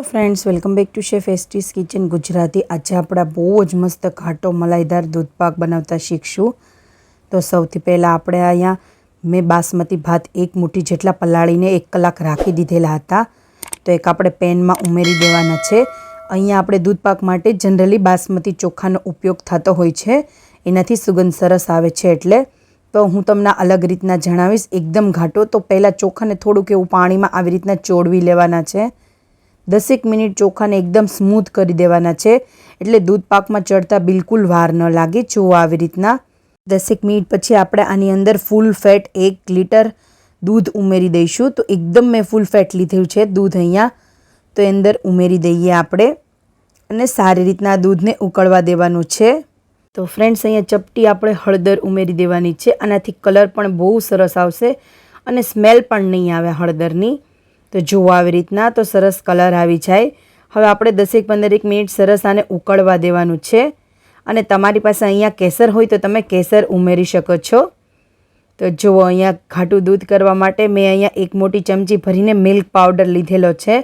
તો friends welcome back to chef Estee's kitchen Gujarati. આજે આપણા બહુ જ મસ્ત ઘાટો મલાઈદાર દૂધપાક બનાવતા શીખશું. તો સૌથી પહેલાં આપણે અહીંયા મેં બાસમતી ભાત એક મુઠ્ઠી જેટલા પલાળીને એક કલાક રાખી દીધેલા હતા. તો એક આપણે પેનમાં ઉમેરી દેવાના છે. અહીંયા આપણે દૂધપાક માટે જનરલી બાસમતી ચોખાનો ઉપયોગ થતો હોય છે. એનાથી સુગંધ સરસ આવે છે એટલે. તો હું તમને અલગ રીતના જણાવીશ. એકદમ ઘાટો. તો પહેલાં ચોખાને થોડુંક એવું પાણીમાં આવી રીતના ચોળવી લેવાના છે. દસેક મિનિટ ચોખાને એકદમ સ્મૂથ કરી દેવાના છે. એટલે દૂધ પાકમાં ચડતા બિલકુલ વાર ન લાગે જુઓ આવી રીતના. દસેક મિનિટ પછી આપણે આની અંદર ફૂલ ફેટ એક લીટર દૂધ ઉમેરી દઈશું. તો એકદમ મેં ફૂલ ફેટ લીધેલું છે દૂધ અહીંયા. તો અંદર ઉમેરી દઈએ આપણે. અને સારી રીતના દૂધને ઉકળવા દેવાનું છે. તો ફ્રેન્ડ્સ, અહીંયા ચપટી આપણે હળદર ઉમેરી દેવાની છે. આનાથી કલર પણ બહુ સરસ આવશે અને સ્મેલ પણ નહીં આવે હળદરની. તો જુઓ આવી રીતના તો સરસ કલર આવી જાય. હવે આપણે દસેક પંદરેક મિનિટ સરસ આને ઉકળવા દેવાનું છે. અને તમારી પાસે અહીંયા કેસર હોય તો તમે કેસર ઉમેરી શકો છો. તો જુઓ અહીંયા ઘાટું દૂધ કરવા માટે મેં અહીંયા એક મોટી ચમચી ભરીને મિલ્ક પાવડર લીધેલો છે.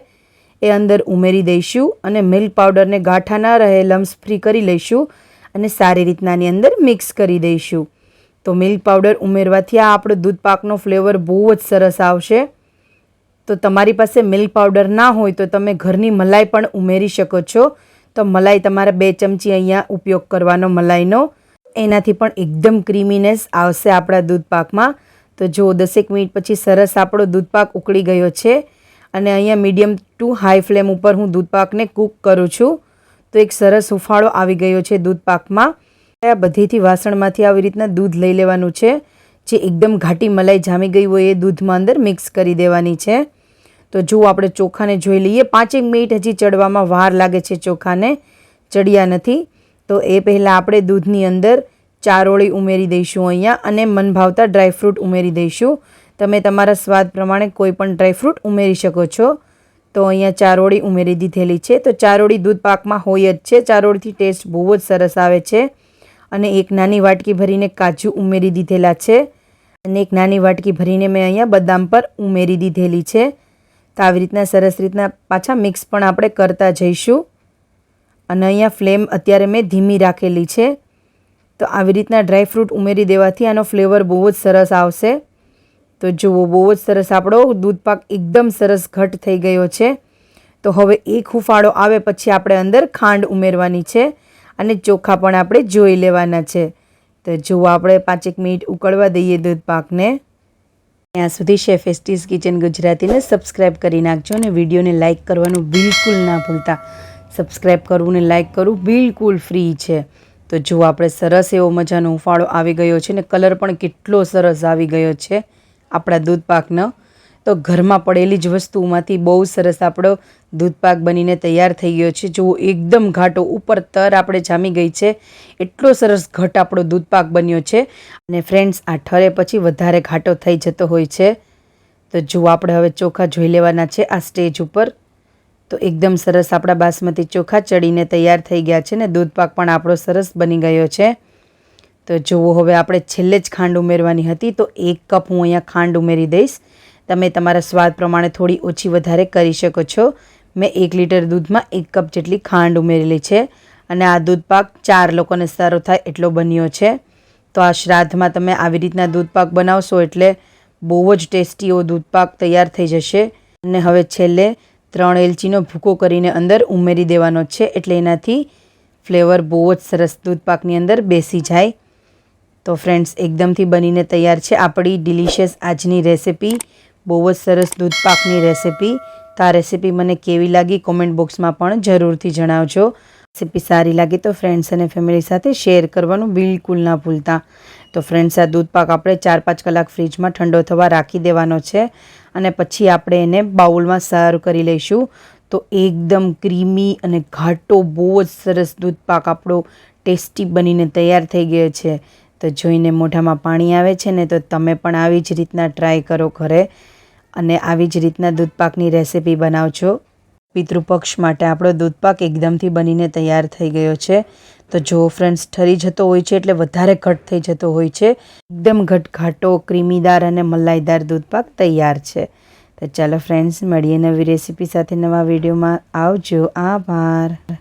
એ અંદર ઉમેરી દઈશું અને મિલ્ક પાવડરને ગાંઠા ન રહે લમ્સ ફ્રી કરી લઈશું અને સારી રીતના આની અંદર મિક્સ કરી દઈશું. તો મિલ્ક પાવડર ઉમેરવાથી આ આપણો દૂધ પાકનો ફ્લેવર બહુ જ સરસ આવશે. તો તમારી પાસે મિલ્ક પાવડર ના હોય તો તમે ઘરની મલાઈ પણ ઉમેરી શકો છો. તો મલાઈ તમારે બે ચમચી અહીંયા ઉપયોગ કરવાનો મલાઈનો. એનાથી પણ એકદમ ક્રીમીનેસ આવશે આપણા દૂધપાકમાં. તો જો દસેક મિનિટ પછી સરસ આપણો દૂધપાક ઉકળી ગયો છે અને અહીંયા મીડિયમ ટુ હાઈ ફ્લેમ ઉપર હું દૂધપાકને કૂક કરું છું. તો એક સરસ હુફાળો આવી ગયો છે દૂધપાકમાં. આ બધીથી વાસણમાંથી આવી રીતના દૂધ લઈ લેવાનું છે. જે એકદમ ઘાટી મલાઈ જામી ગઈ હોય એ દૂધમાં અંદર મિક્સ કરી દેવાની છે. તો જો આપણે ચોખાને જોઈ લઈએ. પાંચેક મિનિટ હજી ચડવામાં વાર લાગે છે ચોખાને. ચડ્યા નથી. તો એ પહેલાં આપણે દૂધની અંદર ચારોળી ઉમેરી દઈશું અહીંયા અને મન ભાવતા ડ્રાયફ્રૂટ ઉમેરી દઈશું. તમે તમારા સ્વાદ પ્રમાણે કોઈ પણ ડ્રાયફ્રૂટ ઉમેરી શકો છો. તો અહીંયા ચારોળી ઉમેરી દીધેલી છે. તો ચારોળી દૂધ પાકમાં હોય જ છે. ચારોળીથી ટેસ્ટ બહુ જ સરસ આવે છે. અને એક નાની વાટકી ભરીને કાજુ ઉમેરી દીધેલા છે. અને એક નાની વાટકી ભરીને મેં અહીંયા બદામ પર ઉમેરી દીધેલી છે. તો આવી રીતના સરસ રીતના પાછા મિક્સ પણ આપણે કરતા જઈશું. અને અહીંયા ફ્લેમ અત્યારે મેં ધીમી રાખેલી છે. તો આવી રીતના ડ્રાયફ્રૂટ ઉમેરી દેવાથી આનો ફ્લેવર બહુ જ સરસ આવશે. તો જુઓ, બહુ જ સરસ આપણો દૂધપાક એકદમ સરસ ઘટ થઈ ગયો છે. તો હવે એક હુફાળો આવે પછી આપણે અંદર ખાંડ ઉમેરવાની છે અને ચોખા પણ આપણે જોઈ લેવાના છે. તો જુઓ, આપણે પાંચેક મિનિટ ઉકળવા દઈએ દૂધપાકને. ત્યાં સુધી શેફ એસ્ટીસ કિચન ગુજરાતીને સબસ્ક્રાઈબ કરી નાખજો અને વિડીયોને લાઇક કરવાનું બિલકુલ ના ભૂલતા. સબસ્ક્રાઈબ કરવું ને લાઇક કરવું બિલકુલ ફ્રી છે. તો જો આપણે સરસ એવો મજાનો ઉફાળો આવી ગયો છે ને કલર પણ કેટલો સરસ આવી ગયો છે. આપણા દૂધપાકનો તો ઘરમાં પડેલી જ વસ્તુમાંથી બહુ સરસ આપણો દૂધપાક બનીને તૈયાર થઈ ગયો છે. જુઓ, એકદમ ઘાટો ઉપર તર આપણે જામી ગઈ છે. એટલો સરસ ઘટ આપણો દૂધપાક બન્યો છે. અને ફ્રેન્ડ્સ આ ઠરે પછી વધારે ઘાટો થઈ જતો હોય છે. તો જુઓ, આપણે હવે ચોખા જોઈ લેવાના છે આ સ્ટેજ ઉપર. તો એકદમ સરસ આપણા બાસમતી ચોખા ચડીને તૈયાર થઈ ગયા છે ને દૂધપાક પણ આપણો સરસ બની ગયો છે. તો જુઓ, હવે આપણે છેલ્લે જ ખાંડ ઉમેરવાની હતી. તો એક કપ હું અહીંયા ખાંડ ઉમેરી દઈશ. તમે તમારા સ્વાદ પ્રમાણે થોડી ઓછી વધારે કરી શકો છો. મેં એક લીટર દૂધમાં એક કપ જેટલી ખાંડ ઉમેરેલી છે અને આ દૂધપાક ચાર લોકોને સારો થાય એટલો બન્યો છે. તો આ શ્રાદ્ધમાં તમે આવી રીતના દૂધપાક બનાવશો એટલે બહુ જ ટેસ્ટી એવો દૂધપાક તૈયાર થઈ જશે. અને હવે છેલ્લે ત્રણ એલચીનો ભૂકો કરીને અંદર ઉમેરી દેવાનો છે એટલે એનાથી ફ્લેવર બહુ જ સરસ દૂધપાકની અંદર બેસી જાય. તો ફ્રેન્ડ્સ, એકદમથી બનીને તૈયાર છે આપણી ડિલિશિયસ આજની રેસિપી. બહુ જ સરસ દૂધપાકની રેસિપી. તો આ રેસિપી મને કેવી લાગી કોમેન્ટ બોક્સમાં પણ જરૂરથી જણાવજો. રેસીપી સારી લાગે તો ફ્રેન્ડ્સ અને ફેમિલી સાથે શેર કરવાનું બિલકુલ ના ભૂલતા. તો ફ્રેન્ડ્સ આ દૂધપાક આપણે ચાર પાંચ કલાક ફ્રીજમાં ઠંડો થવા રાખી દેવાનો છે અને પછી આપણે એને બાઉલમાં સર્વ કરી લઈશું. તો એકદમ ક્રીમી અને ઘાટો બહુ જ સરસ દૂધપાક આપણો ટેસ્ટી બનીને તૈયાર થઈ ગયો છે. તો જોઈને મોઢામાં પાણી આવે છે ને તો તમે પણ આવી જ રીતના ટ્રાય કરો ઘરે. અને આવી જ રીતના દૂધપાકની રેસિપી બનાવજો. પિતૃપક્ષ માટે આપણો દૂધપાક એકદમથી બનીને તૈયાર થઈ ગયો છે. તો જો ફ્રેન્ડ્સ ઠરી જતો હોય છે એટલે વધારે ઘટ થઈ જતો હોય છે. એકદમ ઘટઘાટો, ક્રીમીદાર અને મલાઈદાર દૂધપાક તૈયાર છે. તો ચાલો ફ્રેન્ડ્સ મળીએ નવી રેસીપી સાથે નવા વિડીયોમાં. આવજો. આભાર.